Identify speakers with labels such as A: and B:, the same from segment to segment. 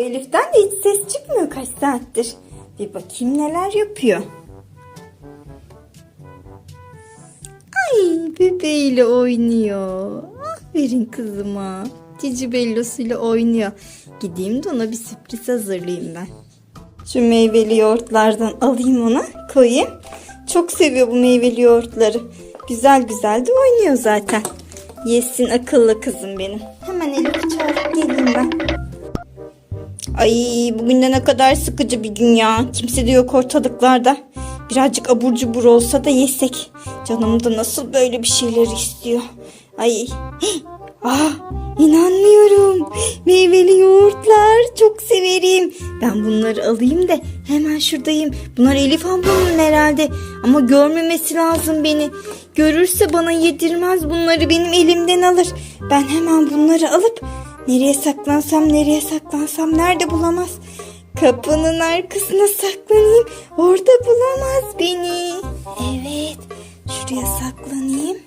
A: Bu Elif'ten de hiç ses çıkmıyor kaç saattir. Bir bakayım neler yapıyor. Ay bebeğiyle oynuyor. Aferin kızıma. Cici Bello'suyla oynuyor. Gideyim de ona bir sürpriz hazırlayayım ben. Şu meyveli yoğurtlardan alayım ona koyayım. Çok seviyor bu meyveli yoğurtları. Güzel güzel de oynuyor zaten. Yesin akıllı kızım benim. Hemen Elif'i çağırıp geleyim ben. Ay bugün de ne kadar sıkıcı bir gün ya. Kimse de yok ortalıklarda. Birazcık abur cubur olsa da yesek. Canım da nasıl böyle bir şeyler istiyor. Ay. Ah inanmıyorum. Meyveli yoğurtlar çok severim. Ben bunları alayım da hemen şuradayım. Bunlar Elif ablamın herhalde. Ama görmemesi lazım beni. Görürse bana yedirmez bunları benim elimden alır. Ben hemen bunları alıp Nereye saklansam nereye saklansam nerede bulamaz. Kapının arkasına saklanayım. Orada bulamaz beni. Evet. Şuraya saklanayım.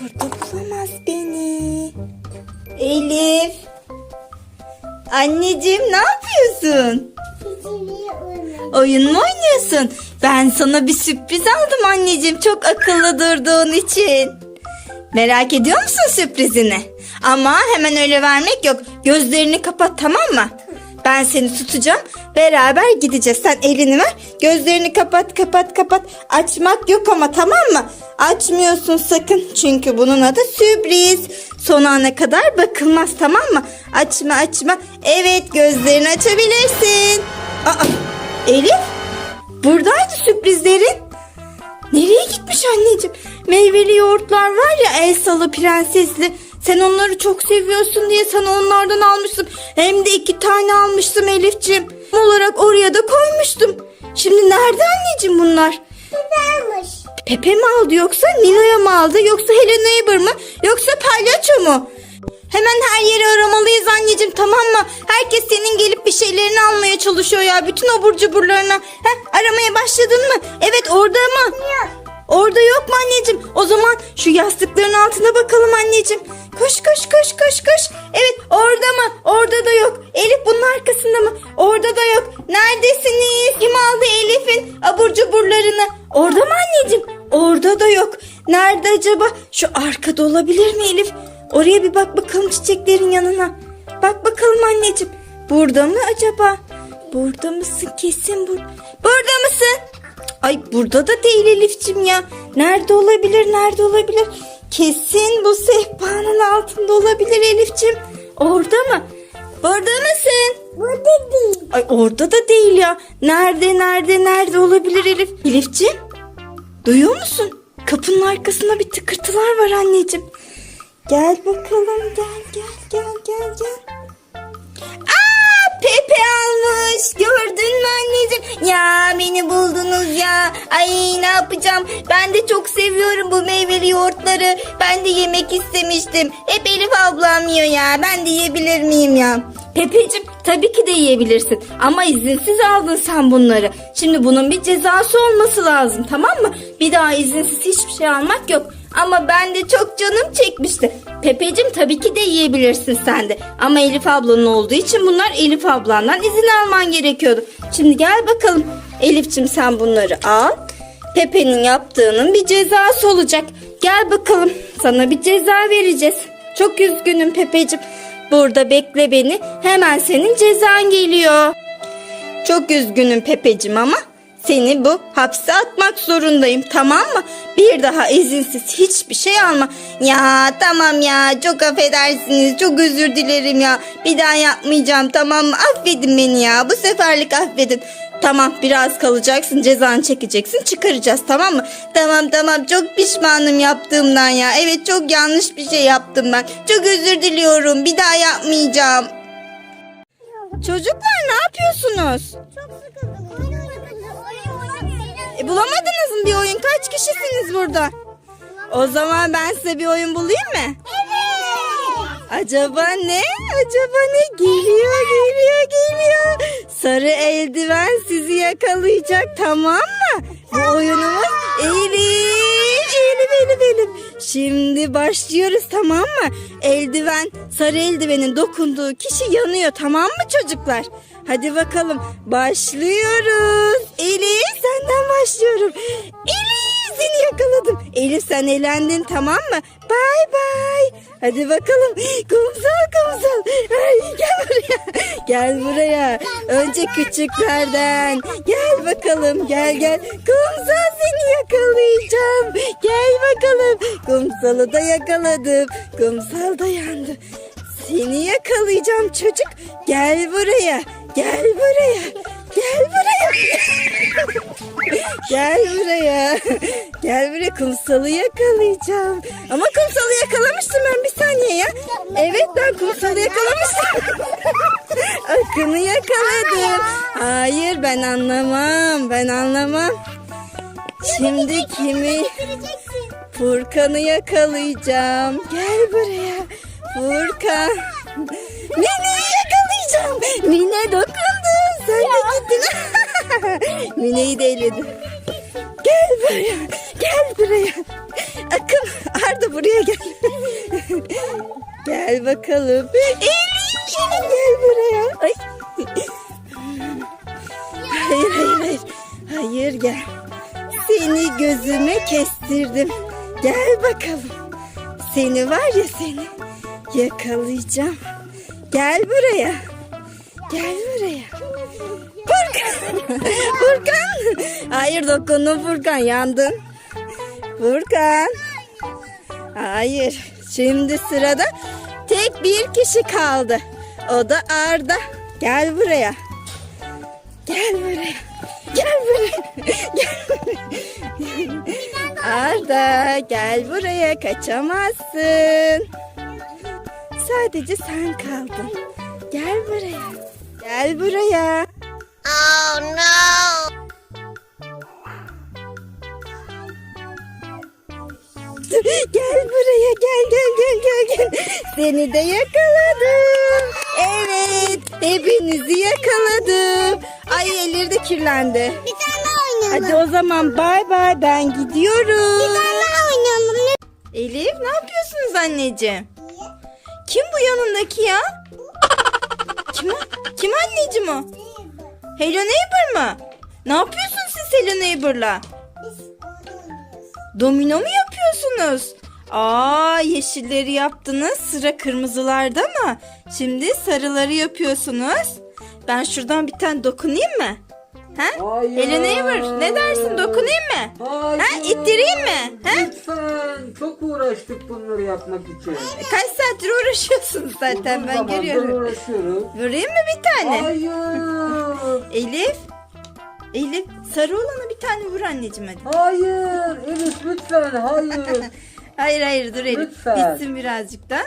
A: Burada bulamaz beni. Elif. Anneciğim ne yapıyorsun? Oyun mu oynuyorsun? Ben sana bir sürpriz aldım anneciğim. Çok akıllı durduğun için. Merak ediyor musun sürprizini? Ama hemen öyle vermek yok. Gözlerini kapat tamam mı? Ben seni tutacağım. Beraber gideceğiz. Sen elini ver. Gözlerini kapat kapat kapat. Açmak yok ama tamam mı? Açmıyorsun sakın. Çünkü bunun adı sürpriz. Son ana kadar bakılmaz tamam mı? Açma açma. Evet gözlerini açabilirsin. Aa, Elif buradaydı sürprizlerin. Nereye gitmiş anneciğim? Meyveli yoğurtlar var ya Elsa'lı prensesli. Sen onları çok seviyorsun diye sana onlardan almıştım. Hem de iki tane almıştım Elif'ciğim. Olarak oraya da koymuştum. Şimdi nerede anneciğim bunlar?
B: Güzelmiş.
A: Pepe mi aldı yoksa Nilo'ya mı aldı yoksa Hello Neighbor mı yoksa palyaço mu? Hemen her yeri aramalıyız anneciğim tamam mı? Herkes senin gelip bir şeylerini almaya çalışıyor ya. Bütün abur cuburlarına. Heh, aramaya başladın mı? Evet orada mı?
B: Yok.
A: Orada yok mu anneciğim? O zaman şu yastıkların altına bakalım anneciğim. Koş koş koş koş koş. Evet orada mı? Orada da yok. Elif bunun arkasında mı? Orada da yok. Neredesiniz? Kim aldı Elif'in abur cuburlarını? Orada mı anneciğim? Orada da yok. Nerede acaba? Şu arkada olabilir mi Elif? Oraya bir bak bakalım çiçeklerin yanına. Bak bakalım anneciğim. Burada mı acaba? Burada mısın? Kesin bur Burada mısın? Ay burada da değil Elif'cim ya. Nerede olabilir? Nerede olabilir? Kesin bu sehpanın altında olabilir Elif'cim. Orada mı? Burada mısın?
B: Burada değil.
A: Ay orada da değil ya. Nerede nerede nerede olabilir Elif? Elif'ciğim duyuyor musun? Kapının arkasında bir tıkırtılar var anneciğim. Gel bakalım gel gel gel gel gel. Pepe almış. Gördün mü anneciğim? Ya beni buldunuz ya. Ay ne yapacağım? Ben de çok seviyorum bu meyveli yoğurtları. Ben de yemek istemiştim. Hep Elif ablam yiyor ya. Ben de yiyebilir miyim ya? Pepeciğim tabii ki de yiyebilirsin. Ama izinsiz aldın sen bunları. Şimdi bunun bir cezası olması lazım tamam mı? Bir daha izinsiz hiçbir şey almak yok. Ama ben de çok canım çekmişti. Pepeciğim tabii ki de yiyebilirsin sen de. Ama Elif ablanın olduğu için bunlar Elif ablandan izin alman gerekiyordu. Şimdi gel bakalım. Elif'cim sen bunları al. Pepe'nin yaptığının bir cezası olacak. Gel bakalım sana bir ceza vereceğiz. Çok üzgünüm Pepeciğim. Burada bekle beni. Hemen senin cezan geliyor. Çok üzgünüm Pepeciğim ama seni bu hapse atmak zorundayım tamam mı? Bir daha izinsiz hiçbir şey alma. Ya tamam ya çok affedersiniz çok özür dilerim ya. Bir daha yapmayacağım tamam mı? Affedin beni ya bu seferlik affedin. Tamam biraz kalacaksın cezanı çekeceksin çıkaracağız tamam mı? Tamam tamam çok pişmanım yaptığımdan ya. Evet çok yanlış bir şey yaptım ben. Çok özür diliyorum bir daha yapmayacağım. Çocuklar ne yapıyorsunuz?
B: Çok sıkıldım.
A: E, bulamadınız mı bir oyun? Kaç kişisiniz burada? O zaman ben size bir oyun bulayım mı?
B: Evet.
A: Acaba ne? Acaba ne? Geliyor, geliyor, geliyor. Sarı eldiven sizi yakalayacak tamam mı? Bu oyunumuz Elif, Elif, Elif, Elif. Şimdi başlıyoruz tamam mı? Eldiven, sarı eldivenin dokunduğu kişi yanıyor tamam mı çocuklar? Hadi bakalım başlıyoruz. Elif senden başlıyorum. Elif seni yakaladım. Elif sen elendin tamam mı? Bay bay. Hadi bakalım. Kumsal kumsal. Ay, gel buraya. Gel buraya. Önce küçüklerden. Gel bakalım. Gel gel. Kumsal seni yakalayacağım. Gel bakalım. Kumsalı da yakaladım. Kumsal da yandı. Seni yakalayacağım çocuk. Gel buraya. Gel buraya. Gel buraya. Gel buraya. Gel buraya kumsalı yakalayacağım. Ama kumsalı yakalamıştım ben bir saniye ya. Evet ben kumsalı yakalamıştım. Akını yakaladım. Hayır ben anlamam. Ben anlamam. Şimdi kimi? Furkan'ı yakalayacağım. Gel buraya. Furkan. Mine'yi yakalayacağım. Mine dokundu. Sen de gittin. Mine'yi de eledim. Gel buraya. Gel buraya. Akın Arda buraya gel. gel bakalım. Elif gel buraya. Ay. Hayır hayır hayır. Hayır gel. Seni gözüme kestirdim. Gel bakalım. Seni var ya seni. Yakalayacağım. Gel buraya. Gel buraya. Furkan. Furkan. Hayır dokundun Furkan yandın. Furkan. Hayır. Şimdi sırada tek bir kişi kaldı. O da Arda. Gel buraya. Gel buraya. Gel buraya. Gel buraya. Arda gel buraya kaçamazsın. Sadece sen kaldın. Gel buraya. Gel buraya.
B: Oh no.
A: Gel buraya gel gel gel gel gel. Seni de yakaladım. Evet hepinizi yakaladım. Ay elleri de kirlendi.
B: Bir tane oynayalım.
A: Hadi o zaman bay bay ben gidiyorum.
B: Bir tane oynayalım.
A: Elif ne yapıyorsunuz anneciğim? Kim bu yanındaki ya? Kim o? Kim anneciğim o? Hello Neighbor mı? Ne yapıyorsun siz Hello Neighbor'la? Domino mu yapıyorsunuz? Aa yeşilleri yaptınız. Sıra kırmızılarda mı? Şimdi sarıları yapıyorsunuz. Ben şuradan bir tane dokunayım mı? Ha?
C: Hayır.
A: Hello Neighbor ne dersin dokunayım mı?
C: Hayır.
A: Ha ittireyim mi? Ha?
C: Lütfen. Çok uğraştık bunları yapmak için.
A: Kaç saattir uğraşıyorsun zaten
C: Uzun
A: ben görüyorum.
C: uğraşıyorum.
A: Vurayım mı bir tane?
C: Hayır.
A: Elif. Elif sarı olana bir tane vur anneciğim hadi.
C: Hayır. Elif lütfen. Hayır.
A: Hayır hayır dur Elif.
C: Lütfen.
A: Bitsin birazcık da.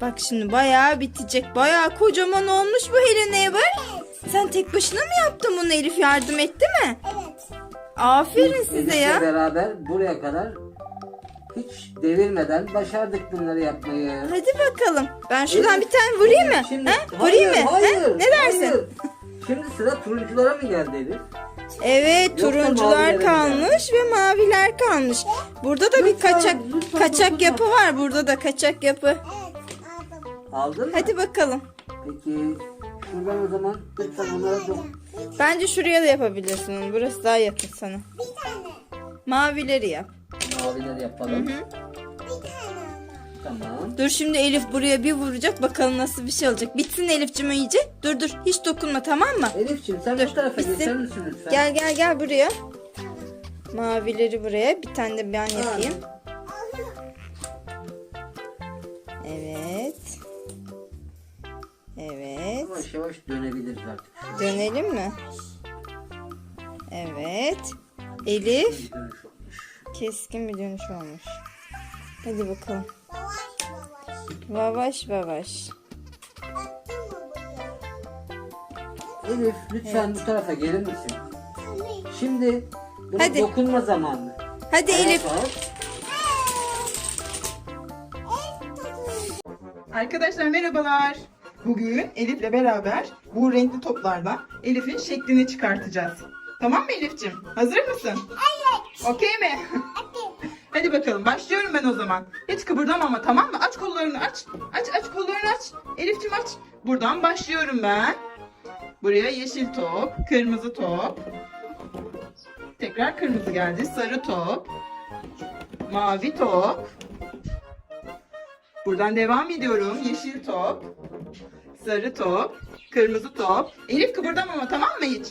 A: Bak şimdi bayağı bitecek. Bayağı kocaman olmuş bu Hello Neighbor. Sen tek başına mı yaptın bunu Elif yardım etti mi?
B: Evet.
A: Aferin size
C: Elif'le
A: ya.
C: beraber buraya kadar hiç devirmeden başardık bunları yapmayı.
A: Hadi bakalım. Ben şuradan
C: Elif,
A: bir tane vurayım mı?
C: Şimdi,
A: ha?
C: hayır,
A: Vurayım mı?
C: Hayır,
A: ha? Ne dersin?
C: hayır. Şimdi sıra turunculara mı geldi Elif?
A: Evet
C: Yoksa
A: turuncular kalmış ve maviler kalmış. Burada da bir
C: Lütfen,
A: kaçak
C: lütfen
A: kaçak
C: dokunma.
A: yapı var. Burada da kaçak yapı.
B: Evet. Aldım.
C: Aldın mı?
A: Hadi bakalım.
C: Peki şuradan o zaman lütfen onlara dokun.
A: Bence şuraya da yapabilirsin onu. Burası daha yakın sana.
B: Bir tane.
A: Mavileri yap.
C: Mavileri yapalım.
B: Bir tane.
C: Tamam.
A: Dur şimdi Elif buraya bir vuracak. Bakalım nasıl bir şey olacak. Bitsin Elif'cim iyice. Dur dur. Hiç dokunma tamam mı?
C: Elif'ciğim sen
A: Dur,
C: bu tarafa
A: bitsin.
C: geçer misin lütfen?
A: Gel gel gel buraya. Mavileri buraya. Bir tane de ben yapayım. Evet.
C: Yavaş yavaş dönebiliriz artık.
A: Dönelim mi? Evet. Elif keskin bir dönüş olmuş. Hadi bakalım. Vavaş vavaş.
C: Elif lütfen bu tarafa gelir misin? Şimdi buna
A: Hadi.
C: dokunma zamanı.
A: Hadi Elif.
C: kalk.
D: Arkadaşlar merhabalar. Bugün Elif'le beraber bu renkli toplardan Elif'in şeklini çıkartacağız. Tamam mı Elif'ciğim? Hazır mısın? Evet. Okey mi? Hadi bakalım başlıyorum ben o zaman. Hiç kıpırdama ama tamam mı? Aç kollarını aç. Aç aç kollarını aç. Elif'cim aç. Buradan başlıyorum ben. Buraya yeşil top, kırmızı top. Tekrar kırmızı geldi. Sarı top. Mavi top. Buradan devam ediyorum. Yeşil top. Sarı top. Kırmızı top. Elif kıpırdama ama tamam mı hiç?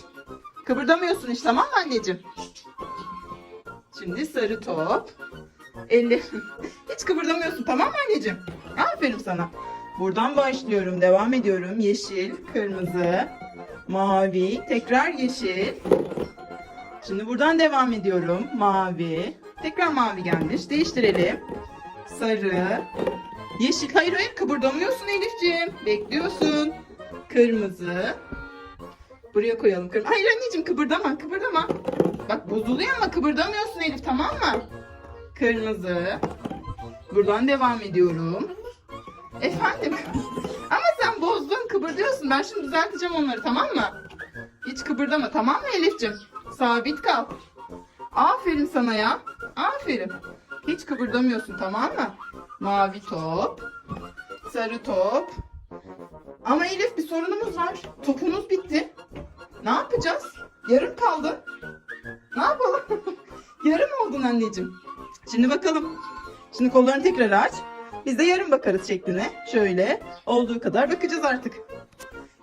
D: Kıpırdamıyorsun hiç tamam mı anneciğim? Şimdi sarı top. Elle. Hiç kıpırdamıyorsun tamam mı anneciğim? Aferin sana. Buradan başlıyorum. Devam ediyorum. Yeşil, kırmızı, mavi, tekrar yeşil. Şimdi buradan devam ediyorum. Mavi. Tekrar mavi gelmiş. Değiştirelim. Sarı. Yeşil. Hayır hayır kıpırdamıyorsun Elifciğim. Bekliyorsun. Kırmızı. Buraya koyalım. Kır hayır anneciğim kıpırdama kıpırdama. Bak bozuluyor ama kıpırdamıyorsun Elif tamam mı? Kırmızı. Buradan devam ediyorum. Efendim. Ama sen bozdun kıpırdıyorsun. Ben şimdi düzelteceğim onları tamam mı? Hiç kıpırdama tamam mı Elif'ciğim? Sabit kal. Aferin sana ya. Aferin. Hiç kıpırdamıyorsun tamam mı? Mavi top. Sarı top. Ama Elif bir sorunumuz var. Topumuz bitti. Ne yapacağız? Yarım kaldı. Ne yapalım? yarım oldun anneciğim. Şimdi bakalım. Şimdi kollarını tekrar aç. Biz de yarım bakarız şekline. Şöyle olduğu kadar bakacağız artık.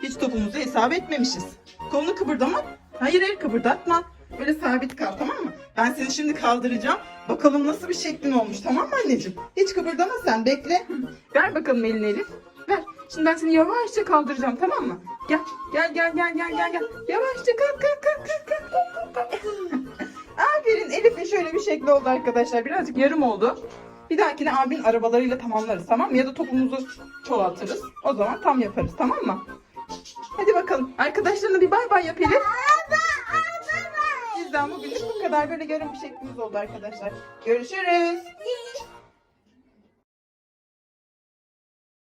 D: Hiç topumuzu hesap etmemişiz. Kolunu kıpırdama. Hayır hayır kıpırdatma. Böyle sabit kal tamam mı? Ben seni şimdi kaldıracağım. Bakalım nasıl bir şeklin olmuş tamam mı anneciğim? Hiç kıpırdama sen bekle. Ver bakalım elini Elif. Ver. Şimdi ben seni yavaşça kaldıracağım tamam mı? Gel gel gel gel gel gel gel. Yavaşça kalk kalk kalk kalk kalk kalk. kalk. Aferin Elif'in şöyle bir şekli oldu arkadaşlar. Birazcık yarım oldu. Bir dahakine abin arabalarıyla tamamlarız tamam mı? Ya da topumuzu çoğaltırız. O zaman tam yaparız tamam mı? Hadi bakalım. Arkadaşlarına bir bay bay yap Elif. Bizden bugünlük bu kadar böyle bir şeklimiz oldu arkadaşlar. Görüşürüz.